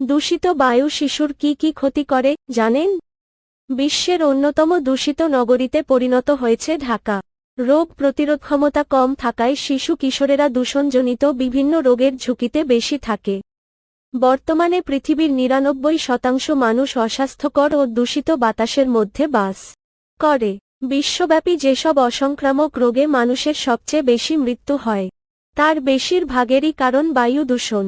দূষিত বায়ু শিশুর কি কি ক্ষতি করে, জানেন? বিশ্বের অন্যতম দূষিত নগরীতে পরিণত হয়েছে ঢাকা। রোগ প্রতিরোধ ক্ষমতা কম থাকায় শিশু কিশোরেরা দূষণজনিত বিভিন্ন রোগের ঝুঁকিতে বেশি থাকে। বর্তমানে পৃথিবীর নিরানব্বই শতাংশ মানুষ অস্বাস্থ্যকর ও দূষিত বাতাসের মধ্যে বাস করে। বিশ্বব্যাপী যেসব অসংক্রামক রোগে মানুষের সবচেয়ে বেশি মৃত্যু হয়, তার বেশিরভাগেরই কারণ বায়ু দূষণ।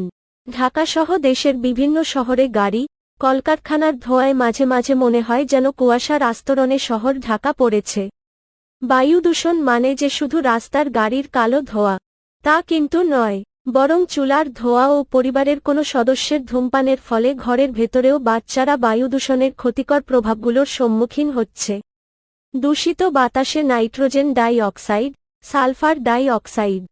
ঢাকাসহ দেশের বিভিন্ন শহরে গাড়ি, কলকারখানার ধোঁয়ায় মাঝে মাঝে মনে হয় যেন কুয়াশার আস্তরণে শহর ঢাকা পড়েছে। বায়ু দূষণ মানে যে শুধু রাস্তার গাড়ির কালো ধোঁয়া, তা কিন্তু নয়, বরং চুলার ধোঁয়া ও পরিবারের কোনো সদস্যের ধূমপানের ফলে ঘরের ভেতরেও বাচ্চারা বায়ু দূষণের ক্ষতিকর প্রভাবগুলোর সম্মুখীন হচ্ছে। দূষিত বাতাসে nitrogen dioxide sulphur dioxide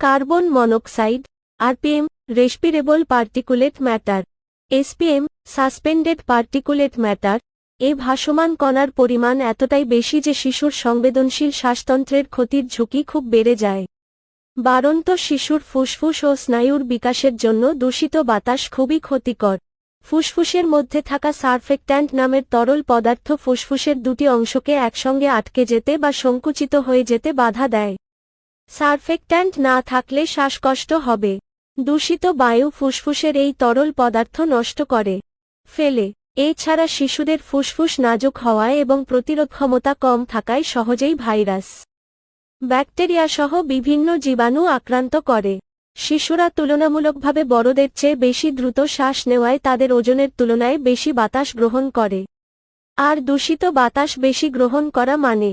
carbon monoxide RPM respirable particulate matter SPM suspended particulate matter এ ভাসমান কণার পরিমাণ এতটাই বেশি যে শিশুর সংবেদনশীল শ্বাসতন্ত্রের ক্ষতির ঝুঁকি খুব বেড়ে যায়। বারন্ত শিশুর ফুসফুস ও স্নায়ুর বিকাশের জন্য দূষিত বাতাস খুবই ক্ষতিকর। ফুসফুসের মধ্যে থাকা সারফেক্ট্যান্ট নামের তরল পদার্থ ফুসফুসের দুটি অংশকে একসঙ্গে আটকে যেতে বা সংকুচিত হয়ে যেতে বাধা দেয়। সারফেক্ট্যান্ট না থাকলে শ্বাসকষ্ট হবে। দূষিত বায়ু ফুসফুসের এই তরল পদার্থ নষ্ট করে। ফেলে। এছাড়া শিশুদের ফুসফুস নাজুক হওয়ায় এবং প্রতিরোধ ক্ষমতা কম থাকায় সহজেই ভাইরাস, ব্যাকটেরিয়াসহ বিভিন্ন জীবাণু আক্রান্ত করে। শিশুরা তুলনামূলকভাবে বড়দের চেয়ে বেশি দ্রুত শ্বাস নেওয়ায় তাদের ওজনের তুলনায় বেশি বাতাস গ্রহণ করে। আর দূষিত বাতাস বেশি গ্রহণ করা মানে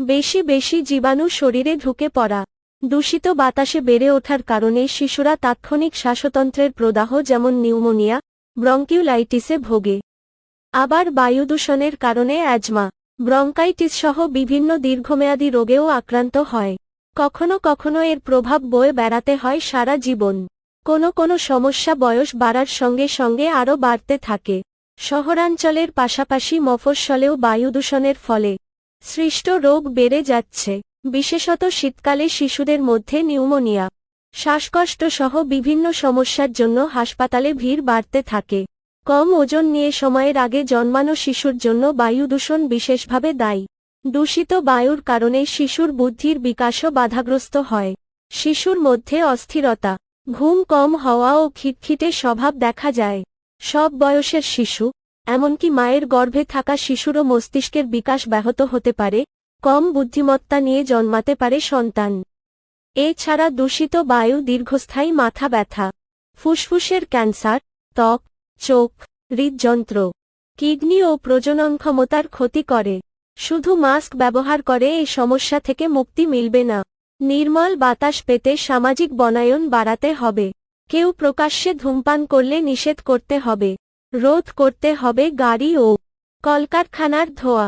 বেশি বেশি জীবাণু শরীরে ঢুকে পড়া। দূষিত বাতাসে বেড়ে ওঠার কারণে শিশুরা তাৎক্ষণিক শ্বাসতন্ত্রের প্রদাহ যেমন নিউমোনিয়া, ব্রঙ্কিউলাইটিসে ভোগে। আবার বায়ুদূষণের কারণে অ্যাজমা ব্রঙ্কাইটিস সহ বিভিন্ন দীর্ঘমেয়াদী রোগেও আক্রান্ত হয়। কখনো কখনো এর প্রভাব বয়ে বেড়াতে হয় সারা জীবন। কোনো কোনো সমস্যা বয়স বাড়ার সঙ্গে সঙ্গে আরও বাড়তে থাকে। শহরাঞ্চলের পাশাপাশি মফস্বলেও বায়ুদূষণের ফলে সৃষ্ট রোগ বেড়ে যাচ্ছে, বিশেষত শীতকালে শিশুদের মধ্যে নিউমোনিয়া। শ্বাসকষ্ট সহ বিভিন্ন সমস্যার জন্য হাসপাতালে ভিড় বাড়তে থাকে। কম ওজন নিয়ে সময়ের আগে জন্মানো শিশুর জন্য বায়ু দূষণ বিশেষভাবে দায়ী। দূষিত বায়ুর কারণে শিশুর বুদ্ধির বিকাশও বাধাগ্রস্ত হয়। শিশুর মধ্যে অস্থিরতা, ঘুম কম হওয়া ও খিটখিটে স্বভাব দেখা যায়। সব বয়সের শিশু এমনকি মায়ের গর্ভে থাকা শিশুরও মস্তিষ্কের বিকাশ ব্যাহত হতে পারে, কম বুদ্ধিমত্তা নিয়ে জন্মাতে পারে সন্তান। এছাড়া দূষিত বায়ু দীর্ঘস্থায়ী মাথা ব্যথা, ফুসফুসের ক্যান্সার, ত্বক, চোখ, হৃদযন্ত্র, কিডনি ও প্রজনন ক্ষমতার ক্ষতি করে। শুধু মাস্ক ব্যবহার করে এই সমস্যা থেকে মুক্তি মিলবে না। নির্মল বাতাস পেতে সামাজিক বনায়ন বাড়াতে হবে। কেউ প্রকাশ্যে ধূমপান করলে নিষেধ করতে হবে। রোধ করতে হবে গাড়ি ও কলকারখানার ধোয়া।